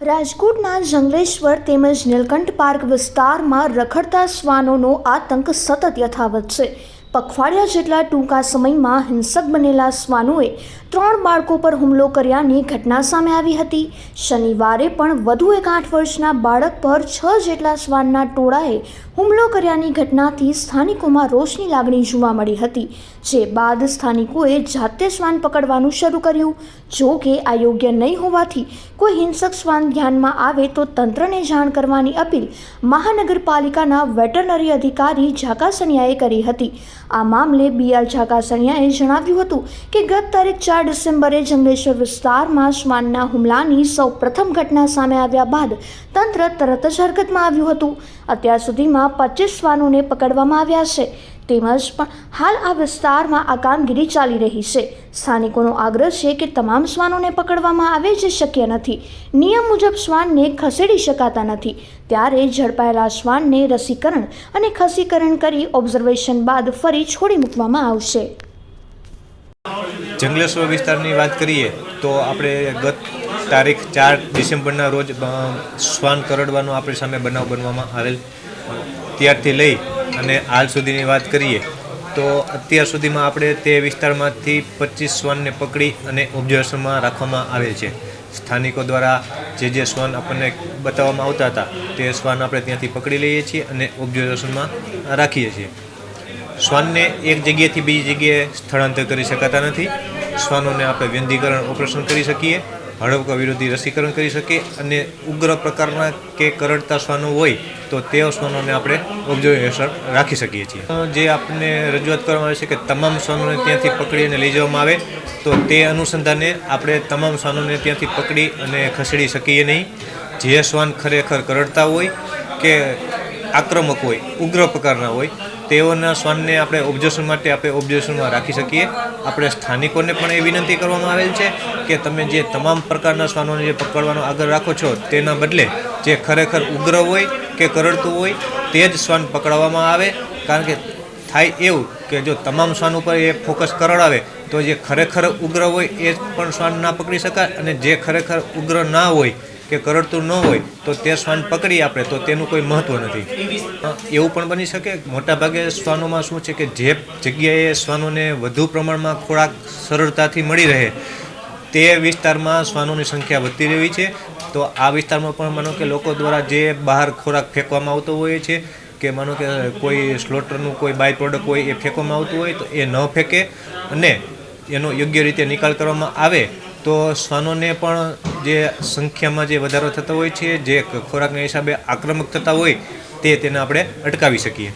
રાજકોટના જંગલેશ્વર તેમજ નીલકંઠ પાર્ક વિસ્તારમાં રખડતા શ્વાનોનો આતંક સતત યથાવત છે. પખવાડિયા જેટલા ટૂંકા સમયમાં હિંસક બનેલા શ્વાનોએ ત્રણ બાળકો પર હુમલો કર્યાની ઘટના સામે આવી હતી. શનિવારે પણ વધુ એક આઠ વર્ષના બાળક પર છ જેટલા શ્વાનના ટોળાએ હુમલો કર્યાની ઘટનાથી સ્થાનિકોમાં રોષની લાગણી જોવા મળી હતી, જે બાદ સ્થાનિકોએ જાતે શ્વાન પકડવાનું શરૂ કર્યું. જો કે આ યોગ્ય નહીં હોવાથી કોઈ હિંસક શ્વાન ધ્યાનમાં આવે તો તંત્રને જાણ કરવાની અપીલ મહાનગરપાલિકાના વેટરનરી અધિકારી ઝાકાસણિયાએ કરી હતી. આ મામલે બી આર ઝાકાસણિયાએ જણાવ્યું હતું કે ગત તારીખ ચાર ડિસેમ્બરે જંગલેશ્વર વિસ્તારમાં શ્વાનના હુમલાની સૌ પ્રથમ ઘટના સામે આવ્યા બાદ તંત્ર તરત જ હરકતમાં આવ્યું હતું. અત્યાર સુધીમાં પચીસ શ્વાનોને પકડવામાં આવ્યા છે. તેમજ પણ હાલ આ વિસ્તારમાં આ કામગીરી ચાલી રહી છે. સ્થાનિકોનો આગ્રહ છે કે તમામ શ્વાનોને પકડવામાં આવે જે શક્ય નથી. નિયમ મુજબ શ્વાનને ખસેડી શકાતા નથી. ત્યારે ઝડપાયેલા શ્વાનને રસીકરણ અને ખસીકરણ કરી ઓબ્ઝર્વેશન બાદ ફરી છોડી મૂકવામાં આવશે. જંગલેશ્વર વિસ્તારની વાત કરીએ તો આપણે ગત તારીખ ચાર ડિસેમ્બરના રોજ શ્વાન કરડવાનો આપણી સામે બનાવ બનવામાં આવેલ. ત્યારથી લઈ અને હાલ સુધીની વાત કરીએ, તો અત્યાર સુધીમાં આપણે તે વિસ્તારમાંથી પચીસ શ્વાનને પકડી અને ઓબ્ઝર્વેશનમાં રાખવામાં આવે છે. સ્થાનિકો દ્વારા જે જે શ્વાન આપણને બતાવવામાં આવતા હતા, તે શ્વાન આપણે ત્યાંથી પકડી લઈએ છીએ અને ઓબ્ઝર્વેશનમાં રાખીએ છીએ. શ્વાનને એક જગ્યાએથી બીજી જગ્યાએ સ્થળાંતર કરી શકાતા નથી. શ્વાનોને આપણે વ્યંધીકરણ ઓપરેશન કરી શકીએ હળવકા વિરોધી રસીકરણ કરી શકીએ અને ઉગ્ર પ્રકારના કે કરડતા શ્વાનો હોય તો તે શ્વાનોને આપણે ઓબ્ઝર્વેશન રાખી શકીએ છીએ. જે આપણને રજૂઆત કરવામાં આવે છે કે તમામ શ્વાનોને ત્યાંથી પકડી અને લઈ જવામાં આવે, તો તે અનુસંધાને આપણે તમામ શ્વાનોને ત્યાંથી પકડી અને ખસેડી શકીએ નહીં. જે શ્વાન ખરેખર કરડતા હોય કે આક્રમક હોય, ઉગ્ર પ્રકારના હોય તેઓના શ્વાનને આપણે ઓબ્ઝર્વેશન માટે આપણે ઓબ્ઝર્વેશનમાં રાખી શકીએ. આપણે સ્થાનિકોને પણ એ વિનંતી કરવામાં આવેલ છે કે તમે જે તમામ પ્રકારના શ્વાનોને જે પકડવાનો આગળ રાખો છો, તેના બદલે જે ખરેખર ઉગ્ર હોય કે કરડતું હોય, તે જ શ્વાન પકડવામાં આવે. કારણ કે થાય એવું કે જો તમામ શ્વાન ઉપર એ ફોકસ કરડાવે, તો જે ખરેખર ઉગ્ર હોય એ પણ શ્વાન ના પકડી શકાય અને જે ખરેખર ઉગ્ર ના હોય કે કરડતું ન હોય તો તે શ્વાન પકડી આપણે, તો તેનું કોઈ મહત્ત્વ નથી. એવું પણ બની શકે? મોટાભાગે શ્વાનોમાં શું છે કે જે જગ્યાએ શ્વાનોને વધુ પ્રમાણમાં ખોરાક સરળતાથી મળી રહે, તે વિસ્તારમાં શ્વાનોની સંખ્યા વધતી રહેવી છે. તો આ વિસ્તારમાં પણ માનો કે લોકો દ્વારા જે બહાર ખોરાક ફેંકવામાં આવતો હોય છે, કે માનો કે કોઈ સ્લોટરનું કોઈ બાય પ્રોડક્ટ હોય એ ફેંકવામાં આવતું હોય, તો એ ન ફેંકે અને એનો યોગ્ય રીતે નિકાલ કરવામાં આવે, તો શ્વાનોને પણ જે સંખ્યામાં જે વધારો થતો હોય છે, જે ખોરાકના હિસાબે આક્રમક થતા હોય, તે તેને આપણે અટકાવી શકીએ.